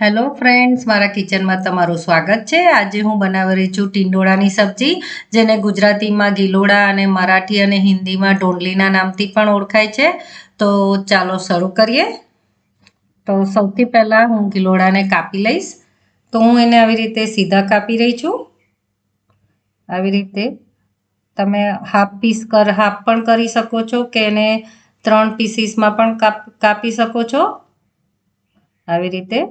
Hello friends, મારા કિચનમાં તમારું સ્વાગત છે. આજે હું બનાવી રહી છું ટીંડોળાની સબ્જી, જેને ગુજરાતીમાં ગિલોડા અને મરાઠી અને હિન્દીમાં ઢોંડલીના નામથી પણ ઓળખાય છે. તો ચાલો શરૂ કરીએ. તો સૌથી પહેલાં હું ગિલોડાને કાપી લઈશ. તો હું એને આવી રીતે સીધા કાપી રહી છું. આવી રીતે તમે હાફ પીસ કર હાફ પણ કરી શકો છો કે એને ત્રણ પીસીસમાં પણ કાપ, કાપી શકો છો. આવી રીતે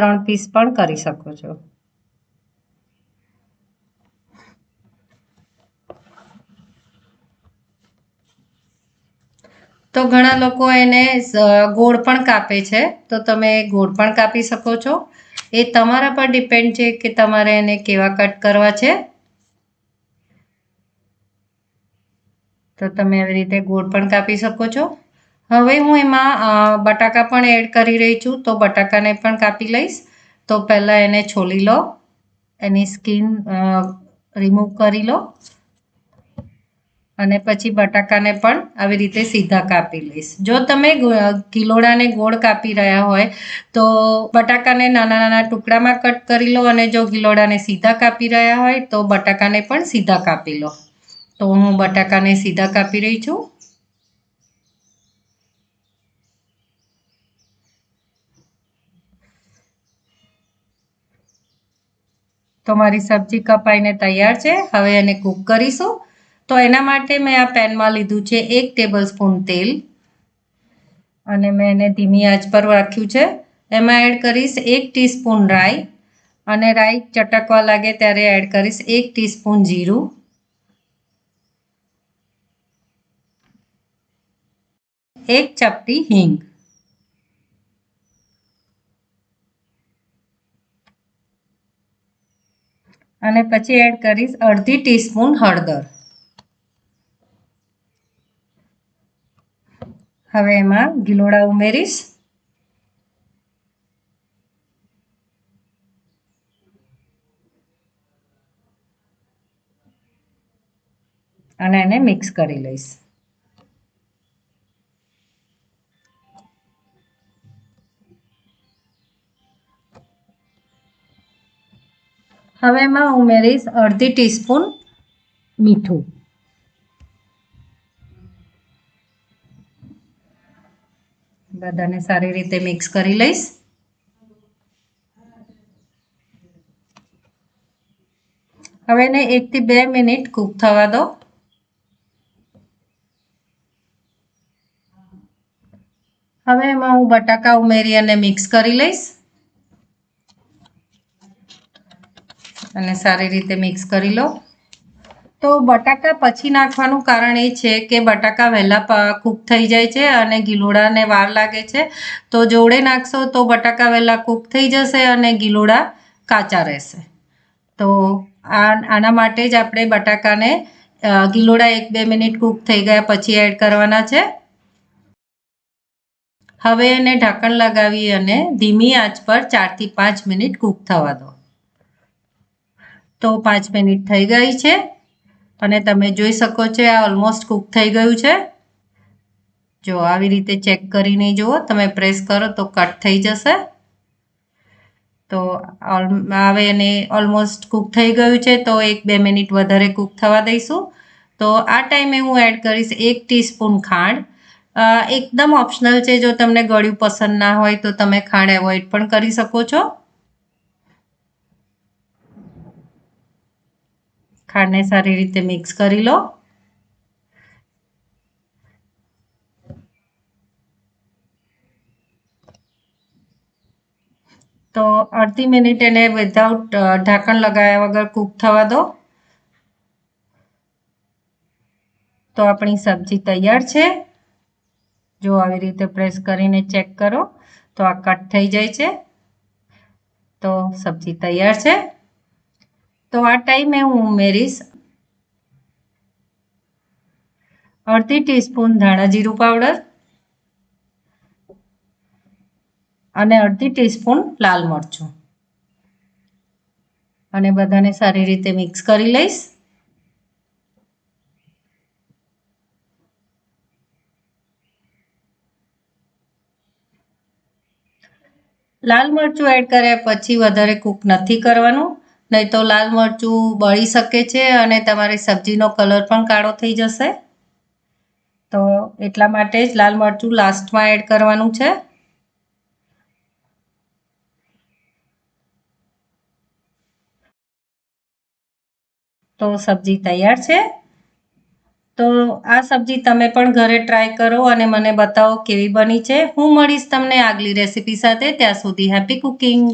ત્રણ પીસ પણ કરી શકો છો. તો ઘણા લોકો એને ગોળ પણ કાપે છે. તો તમે ગોળ પણ કાપી શકો છો. એ તમારા પર ડિપેન્ડ છે કે તમારે એને કેવા કટ કરવા છે. તો તમે આવી રીતે ગોળ પણ કાપી શકો છો. હવે હું એમાં બટાકા પણ એડ કરી રહી છું, તો બટાકાને પણ કાપી લઈશ. તો પહેલાં એને છોલી લો, એની સ્કીન રિમૂવ કરી લો. અને પછી બટાકાને પણ આવી રીતે સીધા કાપી લઈશ. જો તમે કિલોડાને ગોળ કાપી રહ્યા હોય, તો બટાકાને નાના નાના ટુકડામાં કટ કરી લો અને જો ગિલોડાને સીધા કાપી રહ્યા હોય, તો બટાકાને પણ સીધા કાપી લો. તો હું બટાકાને સીધા કાપી રહી છું. તો મારી સબ્જી કપાઈને તૈયાર છે. હવે એને કૂક કરીશું. તો એના માટે મેં આ પેનમાં લીધું છે એક ટેબલ સ્પૂન તેલ. અને મેં એને ધીમી આંચ પર રાખ્યું છે. એમાં એડ કરીશ એક ટીસ્પૂન રાઈ. અને રાઈ ચટકવા લાગે ત્યારે એડ કરીશ એક ટીસ્પૂન જીરું. એક ચપટી હિંગ. અને પછી એડ કરીશ અડધી ટીસ્પૂન હળદર. હવે એમાં ગિલોડા ઉમેરીશ. અને એને મિક્સ કરી લઈશ. હવે એમાં ઉમેરીશ અડધી ટીસ્પૂન મીઠું. બધાને સારી રીતે મિક્સ કરી લઈશ. હવે એને એકથી બે મિનિટ કૂક થવા દો. હવે એમાં હું બટાકા ઉમેરી અને મિક્સ કરી લઈશ. અને સારી રીતે મિક્સ કરી લો. તો બટાકા પછી નાખવાનું કારણ એ છે કે બટાકા વહેલા કૂક થઈ જાય છે અને ગિલોડાને વાર લાગે છે. તો જોડે નાખશો તો બટાકા વહેલા કૂક થઈ જશે અને ગિલોડા કાચા રહેશે. તો આ, આના માટે જ આપણે બટાકાને ગિલોડા એક બે મિનિટ કૂક થઈ ગયા પછી એડ કરવાના છે. હવે એને ઢાંકણ લગાવી અને ધીમી આંચ પર ચારથી પાંચ મિનિટ કૂક થવા દો. તો પાંચ મિનિટ થઈ ગઈ છે. અને તમે જોઈ શકો છો, આ ઓલમોસ્ટ કૂક થઈ ગયું છે. જો આવી રીતે ચેક કરીને જુઓ, તમે પ્રેસ કરો તો કટ થઈ જશે. તો હવે એને ઓલમોસ્ટ કૂક થઈ ગયું છે, તો એક બે મિનિટ વધારે કૂક થવા દઈશું. તો આ ટાઈમે હું એડ કરીશ એક ટીસ્પૂન ખાંડ. એકદમ ઓપ્શનલ છે, જો તમને ગળ્યું પસંદ ના હોય તો તમે ખાંડ એવોઇડ પણ કરી શકો છો. ખાંડને સારી રીતે મિક્સ કરી લો. તો અડધી મિનિટ એને વિધાઉટ ઢાંકણ લગાવ્યા વગર કૂક થવા દો. તો આપણી સબ્જી તૈયાર છે. જો આવી રીતે પ્રેસ કરીને ચેક કરો, તો આ કટ થઈ જાય છે. તો સબ્જી તૈયાર છે. તો આ ટાઈમે હું ઉમેરીશ અડધી ટીસ્પૂન ધાણા જીરું પાવડર અને અડધી ટીસ્પૂન લાલ મરચું. અને બધાને સારી રીતે મિક્સ કરી લઈશ. લાલ મરચું એડ કર્યા પછી વધારે કૂક નથી કરવાનું. નહીં તો લાલ મરચું બળી શકે છે અને તમારી સબ્જીનો કલર પણ કાળો થઈ જશે. તો એટલા માટે જ લાલ મરચું લાસ્ટમાં એડ કરવાનું છે. તો સબ્જી તૈયાર છે. તો આ સબ્જી તમે પણ ઘરે ટ્રાય કરો અને મને બતાવો કેવી બની છે. હું મળીશ તમને આગલી રેસીપી સાથે. ત્યાં સુધી હેપી કુકિંગ.